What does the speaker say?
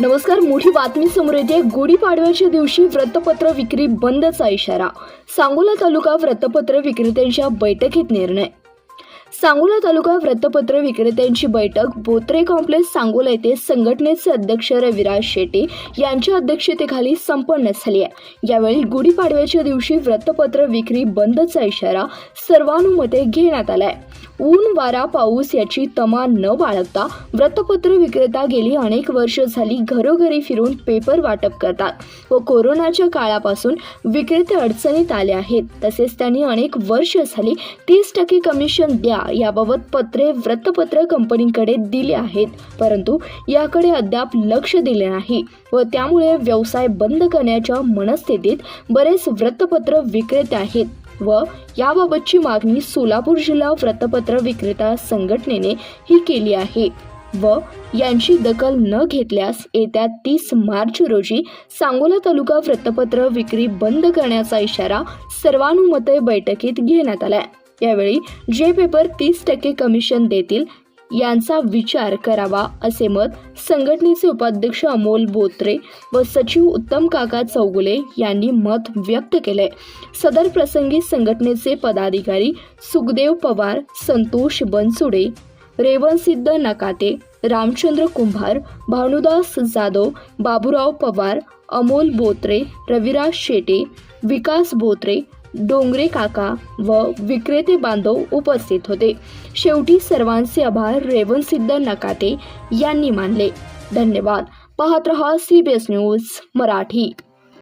नमस्कार मोठी बातमी समोर येते. गुढीपाडव्याच्या दिवशी वृत्तपत्र विक्री बंदचा इशारा. सांगोला तालुका वृत्तपत्र विक्रेत्यांच्या बैठकीत निर्णय. सांगोला तालुका वृत्तपत्र विक्रेत्यांची बैठक. बोत्रे कॉम्प्लेक्स सांगोला येथे संघटनेचे अध्यक्ष रविराज शेटे यांच्या अध्यक्षतेखाली संपन्न झाली आहे. यावेळी गुढीपाडव्याच्या दिवशी वृत्तपत्र विक्री बंदचा इशारा सर्वानुमते घेण्यात आला आहे. ऊन वारा पाऊस याची तमा न बाळगता वृत्तपत्र विक्रेता गेली अनेक वर्ष झाली घरोघरी फिरून पेपर वाटप करतात व कोरोनाच्या काळापासून विक्रेते अडचणीत आले आहेत. तसेच त्यांनी अनेक वर्ष झाली तीस टक्के कमिशन द्या याबाबत पत्रे वृत्तपत्र कंपनीकडे दिले आहेत. परंतु याकडे अद्याप लक्ष दिले नाही व त्यामुळे व्यवसाय बंद करण्याच्या मनस्थितीत बरेच वृत्तपत्र विक्रेते आहेत. व याबाबतची मागणी सोलापूर जिल्हा वृत्तपत्र विक्रेता संघटनेने ही केली आहे. व यांची दखल न घेतल्यास येत्या तीस मार्च रोजी सांगोला तालुका वृत्तपत्र विक्री बंद करण्याचा इशारा सर्वानुमते बैठकीत घेण्यात आलाय. यावेळी जे पेपर तीस टक्के कमिशन देतील यांचा विचार करावा असे मत संघटनेचे उपाध्यक्ष अमोल बोत्रे व सचिव उत्तम काका चौगुले यांनी मत व्यक्त केले. सदर प्रसंगी संघटनेचे पदाधिकारी सुखदेव पवार संतोष बनसुडे रेवणसिद्ध नकाते रामचंद्र कुंभार भानुदास जाधव बाबूराव पवार अमोल बोत्रे रविराज शेटे विकास बोत्रे डोंगरे काका व विक्रेते बांधव उपस्थित होते. शेवटी सर्वांचे आभार रेवणसिद्ध नकाते यांनी मानले. धन्यवाद. पाहत रहा C B S news Marathi.